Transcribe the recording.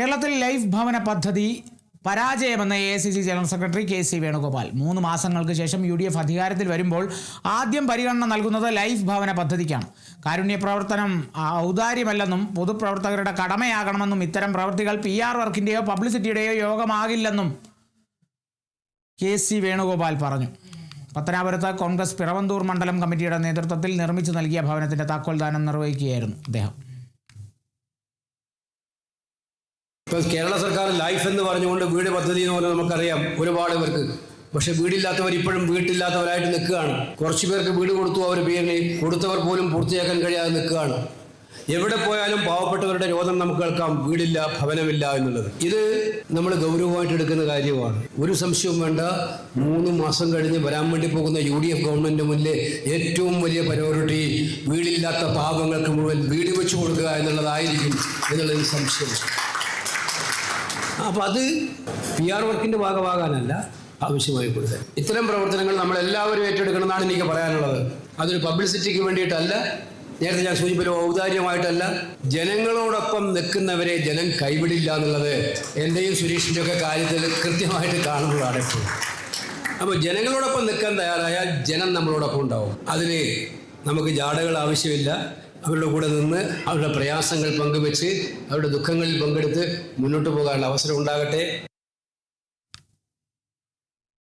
കേരളത്തിൽ ലൈഫ് ഭവന പദ്ധതി പരാജയമെന്ന A C C general secretary K C Venugopal. മൂന്ന് മാസങ്ങൾക്ക് ശേഷം യു ഡി എഫ് അധികാരത്തിൽ വരുമ്പോൾ ആദ്യം പരിഗണന നൽകുന്നത് ലൈഫ് ഭവന പദ്ധതിക്കാണ്. കാരുണ്യ പ്രവർത്തനം ഔദാര്യമല്ലെന്നും പൊതുപ്രവർത്തകരുടെ കടമയാകണമെന്നും ഇത്തരം പ്രവൃത്തികൾ പി ആർ വർക്കിന്റെയോ പബ്ലിസിറ്റിയുടെയോ യോഗമാകില്ലെന്നും കെ സി വേണുഗോപാൽ പറഞ്ഞു. പത്തനാപുരത്ത് കോൺഗ്രസ് പിറവന്തൂർ മണ്ഡലം കമ്മിറ്റിയുടെ നേതൃത്വത്തിൽ നിർമ്മിച്ചു നൽകിയ ഭവനത്തിന്റെ താക്കോൽദാനം നിർവഹിക്കുകയായിരുന്നു അദ്ദേഹം. ഇപ്പം കേരള സർക്കാർ ലൈഫ് എന്ന് പറഞ്ഞുകൊണ്ട് വീട് പദ്ധതി എന്ന് പറഞ്ഞാൽ നമുക്കറിയാം ഒരുപാട് പേർക്ക്. പക്ഷെ വീടില്ലാത്തവർ ഇപ്പോഴും വീട്ടില്ലാത്തവരായിട്ട് നിൽക്കുകയാണ്. കുറച്ച് പേർക്ക് വീട് കൊടുത്തു അവർ പേരിന് കൊടുത്തവർ പോലും പൂർത്തിയാക്കാൻ കഴിയാതെ നിൽക്കുകയാണ്. എവിടെ പോയാലും പാവപ്പെട്ടവരുടെ രോഗം നമുക്ക് കേൾക്കാം. വീടില്ല ഭവനമില്ല എന്നുള്ളത്. ഇത് നമ്മൾ ഗൗരവമായിട്ട് എടുക്കുന്ന കാര്യമാണ്. ഒരു സംശയവും വേണ്ട. മൂന്ന് മാസം കഴിഞ്ഞ് വരാൻ വേണ്ടി പോകുന്ന യു ഡി എഫ് ഗവൺമെന്റ് മുന്നിലെ ഏറ്റവും വലിയ പ്രയോറിറ്റി വീടില്ലാത്ത പാവങ്ങൾക്ക് മുഴുവൻ വീട് വെച്ചു കൊടുക്കുക എന്നുള്ളതായിരിക്കും എന്നുള്ളതിൽ സംശയമില്ല അപ്പം അത് പി ആർ വർക്കിന്റെ ഭാഗമാകാനല്ല ആവശ്യമായി കൊടുത്തത് ഇത്തരം പ്രവർത്തനങ്ങൾ നമ്മൾ എല്ലാവരും ഏറ്റെടുക്കണമെന്നാണ് എനിക്ക് പറയാനുള്ളത്. അതൊരു പബ്ലിസിറ്റിക്ക് വേണ്ടിയിട്ടല്ല നേരത്തെ ഞാൻ സൂചിപ്പിച്ച ഔദാര്യമായിട്ടല്ല. ജനങ്ങളോടൊപ്പം നിൽക്കുന്നവരെ ജനം കൈവിടില്ല എന്നുള്ളത് എന്റെയും സുരേഷിന്റെ ഒക്കെ കാര്യത്തിൽ കൃത്യമായിട്ട് കാണുന്നതാണ് എപ്പോഴും അപ്പോൾ ജനങ്ങളോടൊപ്പം നിൽക്കാൻ തയ്യാറായാൽ ജനം നമ്മളോടൊപ്പം ഉണ്ടാവും. അതിന് നമുക്ക് ജാടകൾ ആവശ്യമില്ല. അവരുടെ കൂടെ നിന്ന് അവരുടെ പ്രയാസങ്ങൾ പങ്കുവെച്ച് അവരുടെ ദുഃഖങ്ങളിൽ പങ്കെടുത്ത് മുന്നോട്ട് പോകാനുള്ള അവസരം ഉണ്ടാകട്ടെ.